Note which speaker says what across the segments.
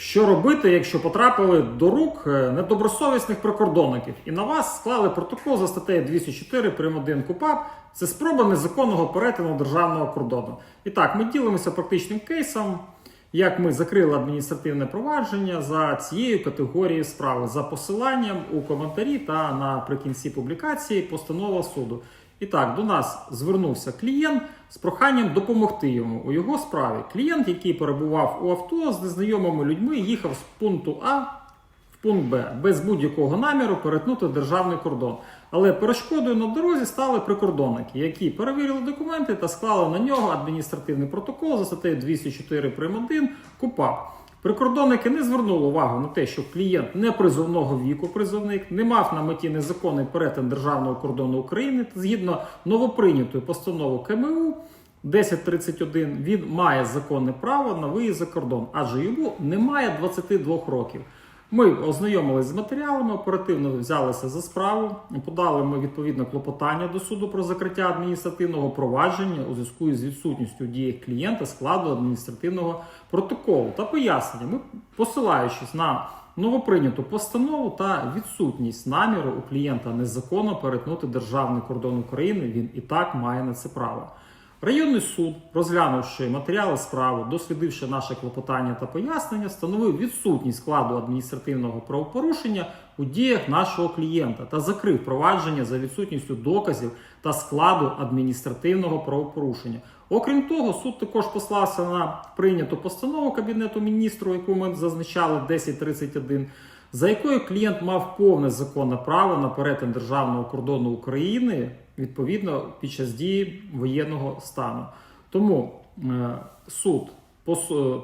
Speaker 1: Що робити, якщо потрапили до рук е, недобросовісних прикордонників і на вас склали протокол за статтею 204 прим. 1 КУПАП? Це спроба незаконного перетину державного кордону. І так, ми ділимося практичним кейсом, як ми закрили адміністративне провадження за цією категорією справи за посиланням у коментарі та наприкінці публікації постанова суду. І так, до нас звернувся клієнт з проханням допомогти йому у його справі. Клієнт, який перебував у авто з незнайомими людьми, їхав з пункту А в пункт Б без будь-якого наміру перетнути державний кордон. Але перешкодою на дорозі стали прикордонники, які перевірили документи та склали на нього адміністративний протокол за статтею 204 прим. 1 КУПАП. Прикордонники не звернули увагу на те, що клієнт не призовного віку призовник, не мав на меті незаконний перетин державного кордону України згідно новоприйнятої постанови КМУ 1031 він має законне право на виїзд за кордон, адже йому немає 22 років. Ми ознайомилися з матеріалами, оперативно взялися за справу. Подали ми відповідне клопотання до суду про закриття адміністративного провадження у зв'язку з відсутністю діях клієнта складу адміністративного протоколу та пояснення. Ми посилаючись на новоприйняту постанову та відсутність наміру у клієнта незаконно перетнути державний кордон України, він і так має на це право. Районний суд, розглянувши матеріали справи, дослідивши наше клопотання та пояснення, встановив відсутність складу адміністративного правопорушення у діях нашого клієнта та закрив провадження за відсутністю доказів та складу адміністративного правопорушення. Окрім того, суд також послався на прийняту постанову Кабінету міністру, яку ми зазначали 1031, за якою клієнт мав повне законне право на перетин державного кордону України відповідно під час дії воєнного стану. Тому е, суд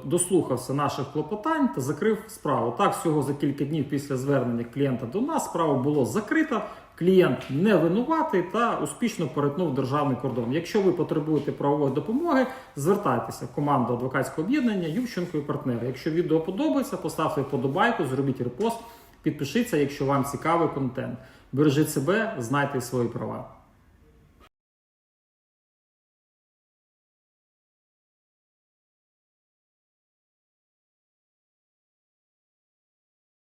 Speaker 1: дослухався наших клопотань та закрив справу. Так, всього за кілька днів після звернення клієнта до нас справа було закрита. Клієнт не винуватий та успішно перетнув державний кордон. Якщо ви потребуєте правової допомоги, звертайтеся. Команда адвокатського об'єднання Ющенко і партнери. Якщо відео подобається, поставте вподобайку, зробіть репост, підпишіться, якщо вам цікавий контент. Бережіть себе, знайте свої права.